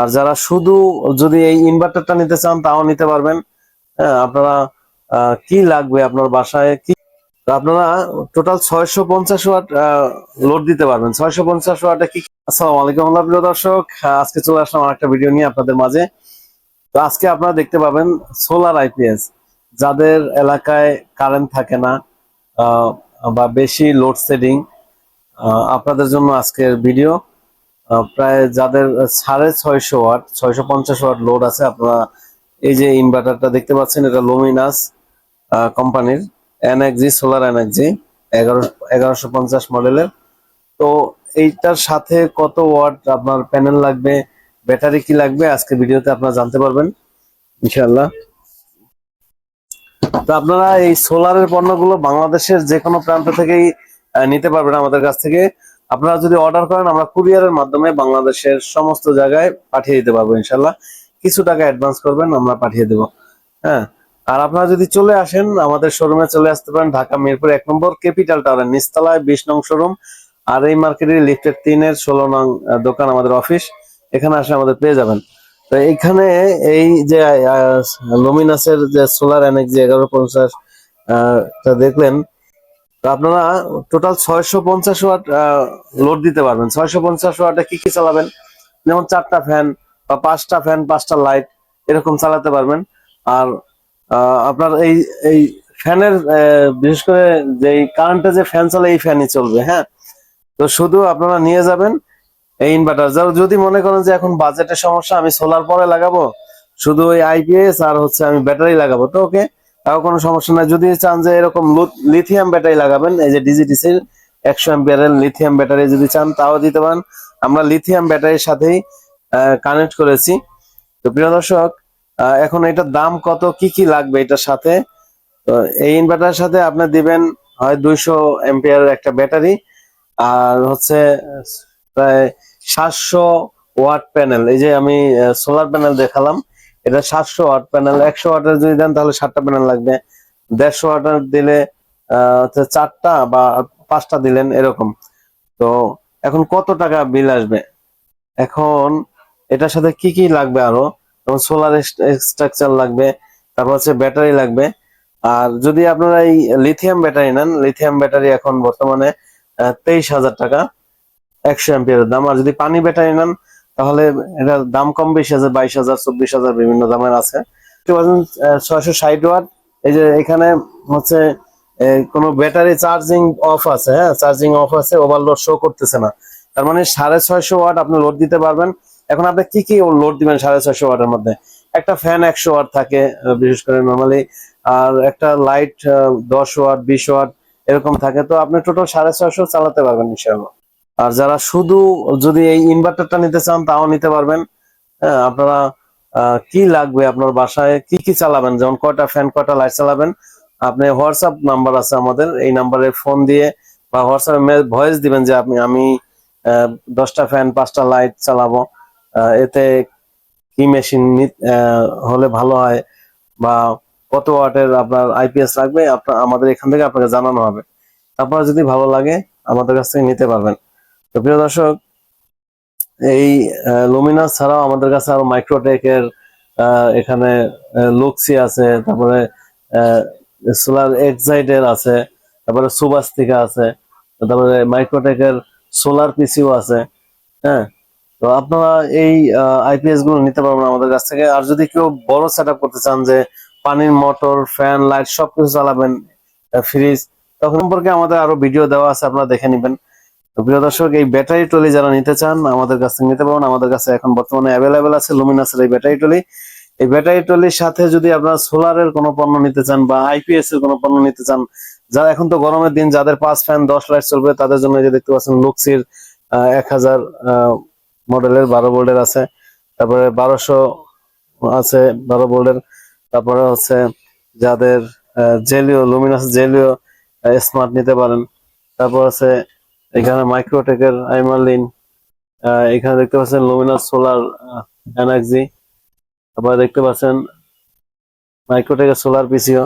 আর যারা শুধু যদি এই ইনভার্টারটা নিতে চান, তাও নিতে পারবেন। হ্যাঁ আপনারা কি লাগবে আপনার বাসায়? কি আপনারা টোটাল ছয়শো পঞ্চাশ ওয়াট লোড দিতে পারবেন। ছয়শো পঞ্চাশ ওয়াটে কি আসসালামু আলাইকুম আল্লাহ প্রিয় দর্শক। আজকে চলে আসলাম একটা ভিডিও নিয়ে আপনাদের মাঝে। তো আজকে আপনারা দেখতে পাবেন সোলার আইপিএস যাদের এলাকায় কারেন্ট থাকে না বা বেশি লোডশেডিং আপনাদের জন্য আজকের ভিডিও প্রায় যাদের সাড়ে ছয়শো ওয়াট, ছয়শো পঞ্চাশ ওয়াট লোড আছে, আপনারা এই যে ইনভার্টারটা দেখতে পাচ্ছেন, এটা লোমিনাস কোম্পানির এনএক্সি সোলার এনএক্সি এগারো, এগারোশো পঞ্চাশ মডেলের। তো এইটার সাথে কত ওয়াট আপনার প্যানেল লাগবে, ব্যাটারি কি লাগবে, আজকে ভিডিওতে আপনারা জানতে পারবেন, ইনশাআল্লাহ। তো আপনারা এই সোলারের পণ্যগুলো বাংলাদেশের যে কোনো প্রান্ত থেকেই নিতে পারবেন আমাদের কাছ থেকে। আপনারা যদি অর্ডার করেন, আমরা কুরিয়ারের মাধ্যমে বাংলাদেশের সমস্ত জায়গায় পাঠিয়ে দিতে পারব ইনশাল্লাহ কিছু টাকা অ্যাডভান্স করবেন, আমরা পাঠিয়ে দেবো। হ্যাঁ? আর আপনারা যদি চলে আসেন, আমাদের শোরুমে চলে আসতে পারেন, ঢাকা মিরপুর এক নম্বর ক্যাপিটাল টাওয়ারের নিচতলায় বিশ নং শোরুম আর এই মার্কেটের লিফটের তিনের ষোলো নং দোকান আমাদের অফিস এখানে আসে আমাদের পেয়ে যাবেন। তো এখানে এই যে লুমিনাসের যে সোলার এনার্জি এগারো পঞ্চাশ দেখলেন তো আপনারা টোটাল ছয়শো পঞ্চাশ ওয়াট লোড দিতে পারবেন। ছয়শো পঞ্চাশ ওয়াটে কি কি চালাবেন? যেমন চারটা ফ্যান বা পাঁচটা ফ্যান পাঁচটা লাইট এরকম চালাতে পারবেন। আর আপনার এই এই ফ্যানের বিশেষ করে যে কারেন্টে যে ফ্যান চলে, এই ফ্যানই চলবে হ্যাঁ? তো শুধু আপনারা নিয়ে যাবেন এই ইনভার্টার যার যদি মনে করেন যে এখন বাজেটের সমস্যা, আমি সোলার পরে লাগাবো, শুধু ওই আইপিএস আর হচ্ছে আমি ব্যাটারি লাগাবো, তো ওকে তাও কোনো সমস্যা নাই। যদি চান যে এরকম লিথিয়াম ব্যাটারি লাগাবেন, এই যে ডিজিটিসির একশো এম্পিয়ারের লিথিয়াম ব্যাটারি যদি চান, তাও দিতে পারেন। আমরা লিথিয়াম ব্যাটারির সাথেই কানেক্ট করেছি। তো প্রিয় দর্শক এখন এটার দাম কত, কি কি লাগবে এটার সাথে? এই ইনভার্টারের সাথে আপনি দিবেন, হয় দুইশো এম্পিয়ারের একটা ব্যাটারি আর হচ্ছে, প্রায় সাতশো ওয়াট প্যানেল এই যে আমি সোলার প্যানেল দেখালাম। এটা সাতশো ওয়াট প্যানেল একশো ওয়াটের যদি দেন তাহলে সাতটা প্যানেল লাগবে। দেড়শো ওয়াটের দিলে চারটা বা পাঁচটা দিলেন এরকম। তো এখন কত টাকা বিল আসবে? এখন এটার সাথে কি কি লাগবে আরও? যেমন সোলার স্ট্রাকচার লাগবে, তারপর হচ্ছে ব্যাটারি লাগবে। আর যদি আপনারা এই লিথিয়াম ব্যাটারি নেন লিথিয়াম ব্যাটারি এখন বর্তমানে তেইশ হাজার টাকা, একশো এম্পিয়ারের দাম। আর যদি পানি ব্যাটারি নেন তাহলে এটার দাম কম বেশি আছে, বাইশ হাজার, চব্বিশ হাজার বিভিন্ন দামের আছে। ছয়শো ষাট ওয়াট। এই যে এখানে হচ্ছে কোনো ব্যাটারি চার্জিং অফ আছে হ্যাঁ? চার্জিং অফ আছে ওভারলোড শো করতেছে না। তার মানে সাড়ে ছয়শো ওয়াট আপনি লোড দিতে পারবেন। এখন আপনি কি কি লোড দিবেন সাড়ে ছয়শো ওয়াটের মধ্যে? একটা ফ্যান একশো ওয়াট থাকে বিশেষ করে নর্মালি আর একটা লাইট দশ ওয়াট, বিশ ওয়াট, এরকম থাকে। তো আপনি টোটাল সাড়ে ছয়শো চালাতে পারবেন, ইনশাআল্লাহ। আর যারা শুধু যদি এই ইনভার্টারটা নিতে চান, তাও নিতে পারবেন। হ্যাঁ আপনারা কি লাগবে আপনার বাসায়? কি কি চালাবেন? যেমন কয়টা ফ্যান কয়টা লাইট চালাবেন? আপনি হোয়াটসঅ্যাপ নাম্বার আছে আমাদের। এই নাম্বারে ফোন দিয়ে বা হোয়াটসঅ্যাপে ভয়েস দিবেন যে আপনি, আমি দশটা ফ্যান পাঁচটা লাইট চালাবো। এতে কি মেশিন হলে ভালো হয় বা কত ওয়াটের আপনার আইপিএস লাগবে আপনার আমাদের এখান থেকে আপনাকে জানানো হবে। তারপর যদি ভালো লাগে, আমাদের কাছ থেকে নিতে পারবেন। তো প্রিয় দর্শক, এই লুমিনাস ছাড়াও আমাদের কাছে আরও মাইক্রোটেকের এখানে লুক্সি আছে, তারপরে সোলার এক্সাইটের আছে, তারপরে সুবাস্তিকা আছে, তারপরে মাইক্রোটেকের সোলার পিসিও আছে হ্যাঁ? তো আপনারা এই আইপিএসগুলো নিতে পারবেন আমাদের কাছ থেকে। আর যদি কেউ বড় সেট করতে চান যে পানির মোটর ফ্যান লাইট সবকিছু চালাবেন ফ্রিজ তখন সম্পর্কে আমাদের আরও ভিডিও দেওয়া আছে, আপনারা দেখে নেবেন। তো প্রিয় দর্শক, এই ব্যাটারি টলি যারা নিতে চান, আমাদের কাছ নিতে পারবেন। আমাদের কাছে এখন বর্তমানে অ্যাভেলেবেল আছে লুমিনাসের এই ব্যাটারি টলি এই ব্যাটারি টলির সাথে যদি আপনারা সোলারের কোনো পণ্য নিতে চান বা আইপিএস এর কোনো পণ্য নিতে চান, যারা এখন তো গরমের দিন, যাদের পাঁচ ফ্যান দশ লাইট চলবে, তাদের জন্য যে দেখতে পাচ্ছেন লুক্সির এক হাজার মডেলের বারো বোল্ডের আছে। তারপরে বারোশো আছে বারো বোল্ডের তারপরে হচ্ছে যাদের জেলিও লুমিনাস জেলিও স্মার্ট নিতে পারেন। তারপর আছে এখানে মাইক্রোটেকের আইমারলিন এখানে দেখতে পাচ্ছেন লুমিনাস সোলার এনার্জি তারপরে দেখতে পাচ্ছেন মাইক্রোটেকের সোলার পিসিও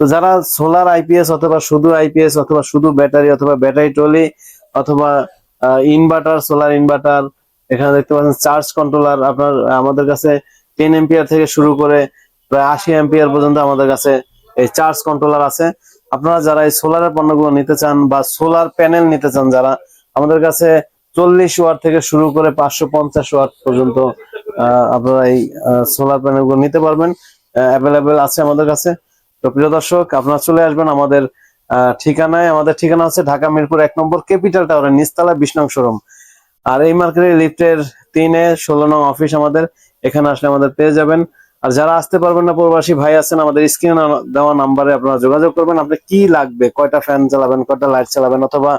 তো যারা সোলার আইপিএস অথবা শুধু আইপিএস অথবা শুধু ব্যাটারি অথবা ব্যাটারি টলি অথবা ইনভার্টার সোলার ইনভার্টার এখানে দেখতে পাচ্ছেন চার্জ কন্ট্রোলার আপনার, আমাদের কাছে টেন এম্পিয়ার থেকে শুরু করে প্রায় আশি এম্পিয়ার পর্যন্ত আমাদের কাছে এই চার্জ কন্ট্রোলার আছে। আপনারা যারা এই সোলারের পণ্যগুলো নিতে চান বা সোলার প্যানেল নিতে চান, যারা আমাদের কাছে চল্লিশ ওয়াট থেকে শুরু করে পাঁচশো পঞ্চাশ ওয়াট পর্যন্ত আপনারা এই সোলার প্যানেলগুলো নিতে পারবেন অ্যাভেলেবেল আছে আমাদের কাছে। তো প্রিয় দর্শক, আপনারা চলে আসবেন আমাদের ঠিকানায়। আমাদের ঠিকানা হচ্ছে ঢাকা মিরপুর এক নম্বর ক্যাপিটাল টাওয়ারের নিচতলা বিশ নং শোরুম। আর এই মার্কেটের লিফটের তিনে ষোলো নং অফিস আমাদের। এখানে আসলে আমাদের পেয়ে যাবেন। আর যারা আসতে পারবেন না, প্রবাসী ভাই আছেন, আমাদের স্ক্রিনে দেওয়া নাম্বারে আপনারা যোগাযোগ করবেন। আপনি কি লাগবে? কয়টা ফ্যান চালাবেন, কয়টা লাইট চালাবেন, অথবা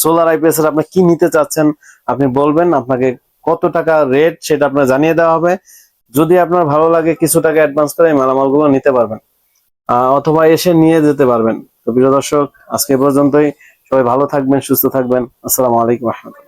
সোলার আইপিএস এর আপনি কি নিতে চাচ্ছেন, আপনি বলবেন, আপনাকে কত টাকা রেট সেটা আপনার জানিয়ে দেওয়া হবে। যদি আপনার ভালো লাগে, কিছু টাকা অ্যাডভান্স করে মালামালগুলো নিতে পারবেন অথবা এসে নিয়ে যেতে পারবেন। তো প্রিয় দর্শক, আজকে পর্যন্তই। সবাই ভালো থাকবেন, সুস্থ থাকবেন। আসসালামু আলাইকুম রহমতুল্লাহ।